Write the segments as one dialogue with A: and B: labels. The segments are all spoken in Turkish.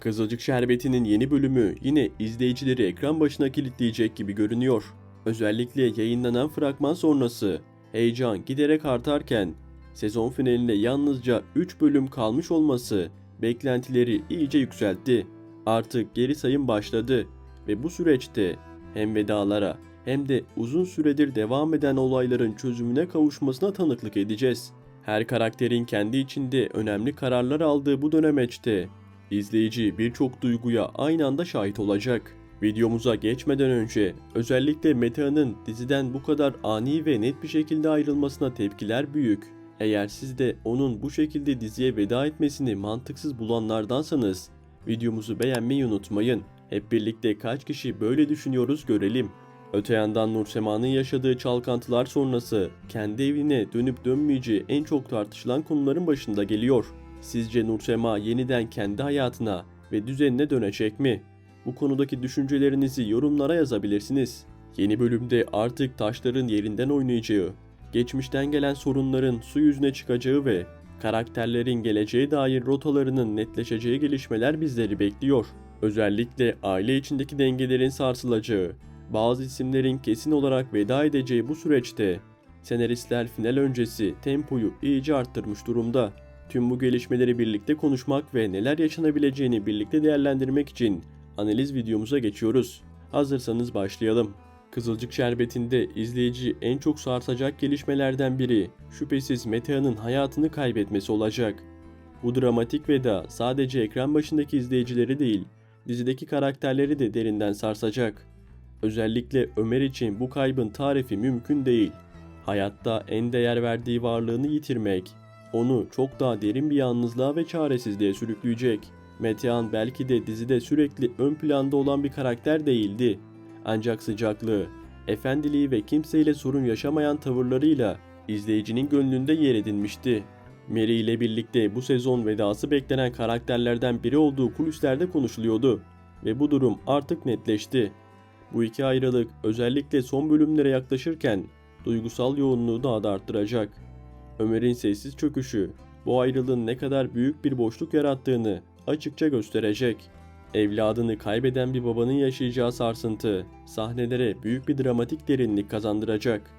A: Kızılcık Şerbeti'nin yeni bölümü yine izleyicileri ekran başına kilitleyecek gibi görünüyor. Özellikle yayınlanan fragman sonrası heyecan giderek artarken sezon finaline yalnızca 3 bölüm kalmış olması beklentileri iyice yükseltti. Artık geri sayım başladı ve bu süreçte hem vedalara hem de uzun süredir devam eden olayların çözümüne kavuşmasına tanıklık edeceğiz. Her karakterin kendi içinde önemli kararlar aldığı bu dönemeçte izleyici birçok duyguya aynı anda şahit olacak. Videomuza geçmeden önce özellikle Meta'nın diziden bu kadar ani ve net bir şekilde ayrılmasına tepkiler büyük. Eğer siz de onun bu şekilde diziye veda etmesini mantıksız bulanlardansanız videomuzu beğenmeyi unutmayın. Hep birlikte kaç kişi böyle düşünüyoruz görelim. Öte yandan Nursema'nın yaşadığı çalkantılar sonrası kendi evine dönüp dönmeyeceği en çok tartışılan konuların başında geliyor. Sizce Nursema yeniden kendi hayatına ve düzenine dönecek mi? Bu konudaki düşüncelerinizi yorumlara yazabilirsiniz. Yeni bölümde artık taşların yerinden oynayacağı, geçmişten gelen sorunların su yüzüne çıkacağı ve karakterlerin geleceğe dair rotalarının netleşeceği gelişmeler bizleri bekliyor. Özellikle aile içindeki dengelerin sarsılacağı, bazı isimlerin kesin olarak veda edeceği bu süreçte senaristler final öncesi tempoyu iyice arttırmış durumda. Tüm bu gelişmeleri birlikte konuşmak ve neler yaşanabileceğini birlikte değerlendirmek için analiz videomuza geçiyoruz. Hazırsanız başlayalım. Kızılcık Şerbeti'nde izleyici en çok sarsacak gelişmelerden biri şüphesiz Metea'nın hayatını kaybetmesi olacak. Bu dramatik veda sadece ekran başındaki izleyicileri değil, dizideki karakterleri de derinden sarsacak. Özellikle Ömer için bu kaybın tarifi mümkün değil. Hayatta en değer verdiği varlığını yitirmek, onu çok daha derin bir yalnızlığa ve çaresizliğe sürükleyecek. Metehan belki de dizide sürekli ön planda olan bir karakter değildi. Ancak sıcaklığı, efendiliği ve kimseyle sorun yaşamayan tavırlarıyla izleyicinin gönlünde yer edinmişti. Mary ile birlikte bu sezon vedası beklenen karakterlerden biri olduğu kulislerde konuşuluyordu ve bu durum artık netleşti. Bu iki ayrılık özellikle son bölümlere yaklaşırken duygusal yoğunluğu daha da arttıracak. Ömer'in sessiz çöküşü bu ayrılığın ne kadar büyük bir boşluk yarattığını açıkça gösterecek. Evladını kaybeden bir babanın yaşayacağı sarsıntı sahnelere büyük bir dramatik derinlik kazandıracak.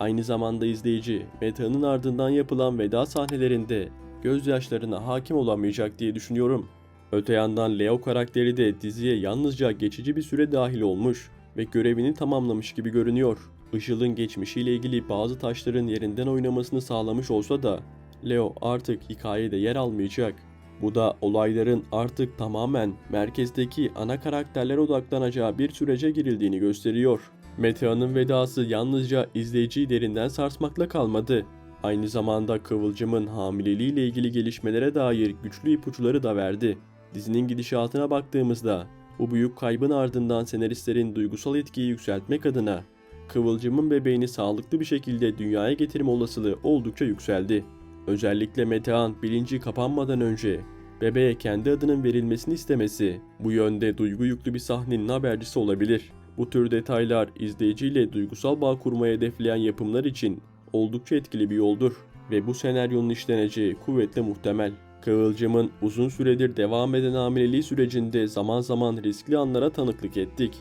A: Aynı zamanda izleyici Meta'nın ardından yapılan veda sahnelerinde gözyaşlarına hakim olamayacak diye düşünüyorum. Öte yandan Leo karakteri de diziye yalnızca geçici bir süre dahil olmuş ve görevini tamamlamış gibi görünüyor. Işıl'ın geçmişiyle ilgili bazı taşların yerinden oynamasını sağlamış olsa da Leo artık hikayede yer almayacak. Bu da olayların artık tamamen merkezdeki ana karakterlere odaklanacağı bir sürece girildiğini gösteriyor. Metea'nın vedası yalnızca izleyiciyi derinden sarsmakla kalmadı. Aynı zamanda Kıvılcım'ın hamileliğiyle ilgili gelişmelere dair güçlü ipuçları da verdi. Dizinin gidişatına baktığımızda bu büyük kaybın ardından senaristlerin duygusal etkiyi yükseltmek adına Kıvılcım'ın bebeğini sağlıklı bir şekilde dünyaya getirme olasılığı oldukça yükseldi. Özellikle Metehan bilinci kapanmadan önce bebeğe kendi adının verilmesini istemesi bu yönde duygu yüklü bir sahnenin habercisi olabilir. Bu tür detaylar izleyiciyle duygusal bağ kurmayı hedefleyen yapımlar için oldukça etkili bir yoldur ve bu senaryonun işleneceği kuvvetle muhtemel. Kıvılcım'ın uzun süredir devam eden hamileliği sürecinde zaman zaman riskli anlara tanıklık ettik.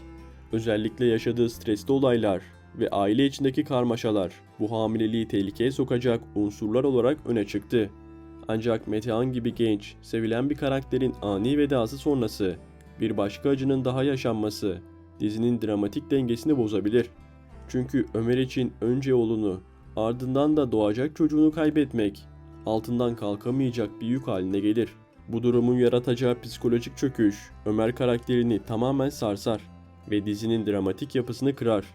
A: Özellikle yaşadığı stresli olaylar ve aile içindeki karmaşalar bu hamileliği tehlikeye sokacak unsurlar olarak öne çıktı. Ancak Metehan gibi genç, sevilen bir karakterin ani vedası sonrası bir başka acının daha yaşanması dizinin dramatik dengesini bozabilir. Çünkü Ömer için önce oğlunu, ardından da doğacak çocuğunu kaybetmek altından kalkamayacak bir yük haline gelir. Bu durumun yaratacağı psikolojik çöküş Ömer karakterini tamamen sarsar ve dizinin dramatik yapısını kırar.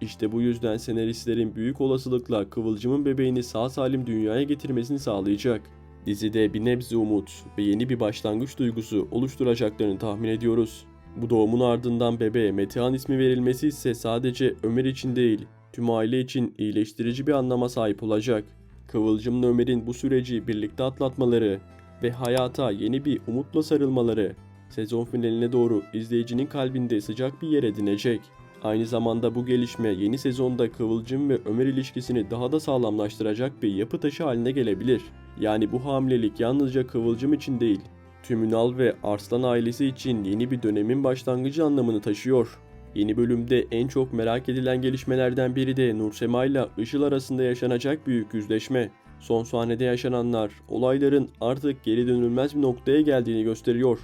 A: İşte bu yüzden senaristlerin büyük olasılıkla Kıvılcım'ın bebeğini sağ salim dünyaya getirmesini sağlayacak. Dizide bir nebze umut ve yeni bir başlangıç duygusu oluşturacaklarını tahmin ediyoruz. Bu doğumun ardından bebeğe Metehan ismi verilmesi ise sadece Ömer için değil, tüm aile için iyileştirici bir anlama sahip olacak. Kıvılcım'la Ömer'in bu süreci birlikte atlatmaları ve hayata yeni bir umutla sarılmaları sezon finaline doğru izleyicinin kalbinde sıcak bir yer edinecek. Aynı zamanda bu gelişme yeni sezonda Kıvılcım ve Ömer ilişkisini daha da sağlamlaştıracak bir yapı taşı haline gelebilir. Yani bu hamilelik yalnızca Kıvılcım için değil, tüm ve Arslan ailesi için yeni bir dönemin başlangıcı anlamını taşıyor. Yeni bölümde en çok merak edilen gelişmelerden biri de Nursema ile Işıl arasında yaşanacak büyük yüzleşme. Son sahnede yaşananlar olayların artık geri dönülmez bir noktaya geldiğini gösteriyor.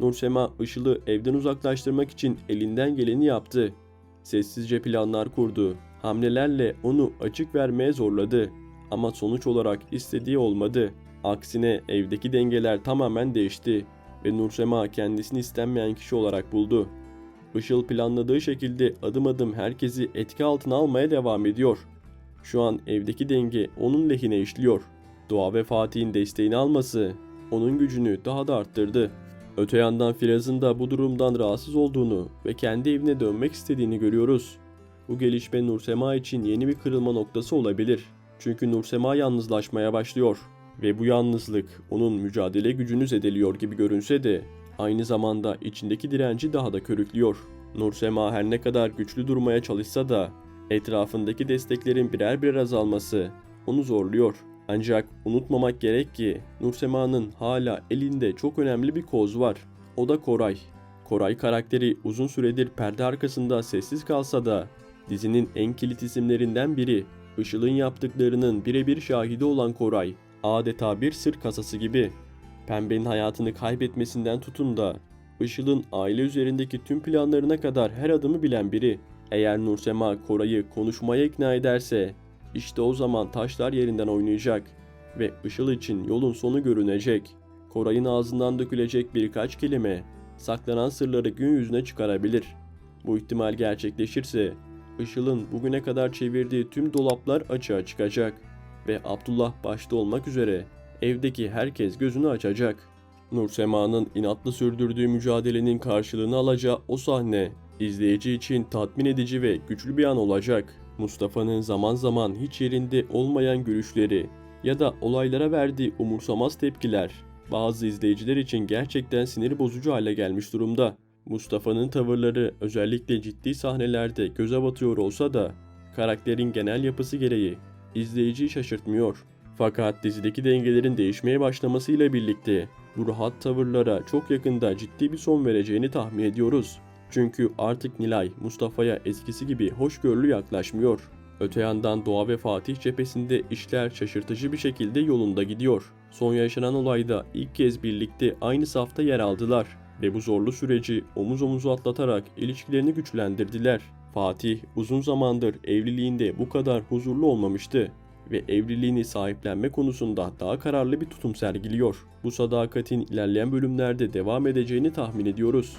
A: Nursema Işıl'ı evden uzaklaştırmak için elinden geleni yaptı. Sessizce planlar kurdu. Hamlelerle onu açık vermeye zorladı. Ama sonuç olarak istediği olmadı. Aksine evdeki dengeler tamamen değişti ve Nursema kendisini istenmeyen kişi olarak buldu. Işıl planladığı şekilde adım adım herkesi etki altına almaya devam ediyor. Şu an evdeki denge onun lehine işliyor. Doğa ve Fatih'in desteğini alması onun gücünü daha da arttırdı. Öte yandan Firaz'ın da bu durumdan rahatsız olduğunu ve kendi evine dönmek istediğini görüyoruz. Bu gelişme Nursema için yeni bir kırılma noktası olabilir. Çünkü Nursema yalnızlaşmaya başlıyor ve bu yalnızlık onun mücadele gücünü zedeliyor gibi görünse de aynı zamanda içindeki direnci daha da körüklüyor. Nursema her ne kadar güçlü durmaya çalışsa da etrafındaki desteklerin birer birer azalması onu zorluyor. Ancak unutmamak gerek ki Nursema'nın hala elinde çok önemli bir koz var. O da Koray. Koray karakteri uzun süredir perde arkasında sessiz kalsa da dizinin en kilit isimlerinden biri. Işıl'ın yaptıklarının birebir şahidi olan Koray adeta bir sır kasası gibi. Pembe'nin hayatını kaybetmesinden tutun da Işıl'ın aile üzerindeki tüm planlarına kadar her adımı bilen biri. Eğer Nursema Koray'ı konuşmaya ikna ederse işte o zaman taşlar yerinden oynayacak ve Işıl için yolun sonu görünecek. Koray'ın ağzından dökülecek birkaç kelime saklanan sırları gün yüzüne çıkarabilir. Bu ihtimal gerçekleşirse Işıl'ın bugüne kadar çevirdiği tüm dolaplar açığa çıkacak ve Abdullah başta olmak üzere evdeki herkes gözünü açacak. Nursema'nın inatla sürdürdüğü mücadelenin karşılığını alacağı o sahne izleyici için tatmin edici ve güçlü bir an olacak. Mustafa'nın zaman zaman hiç yerinde olmayan gülüşleri ya da olaylara verdiği umursamaz tepkiler bazı izleyiciler için gerçekten sinir bozucu hale gelmiş durumda. Mustafa'nın tavırları özellikle ciddi sahnelerde göze batıyor olsa da karakterin genel yapısı gereği izleyiciyi şaşırtmıyor. Fakat dizideki dengelerin değişmeye başlamasıyla birlikte bu rahat tavırlara çok yakında ciddi bir son vereceğini tahmin ediyoruz. Çünkü artık Nilay Mustafa'ya eskisi gibi hoşgörülü yaklaşmıyor. Öte yandan Doğa ve Fatih cephesinde işler şaşırtıcı bir şekilde yolunda gidiyor. Son yaşanan olayda ilk kez birlikte aynı safta yer aldılar ve bu zorlu süreci omuz omuza atlatarak ilişkilerini güçlendirdiler. Fatih uzun zamandır evliliğinde bu kadar huzurlu olmamıştı ve evliliğini sahiplenme konusunda daha kararlı bir tutum sergiliyor. Bu sadakatin ilerleyen bölümlerde devam edeceğini tahmin ediyoruz.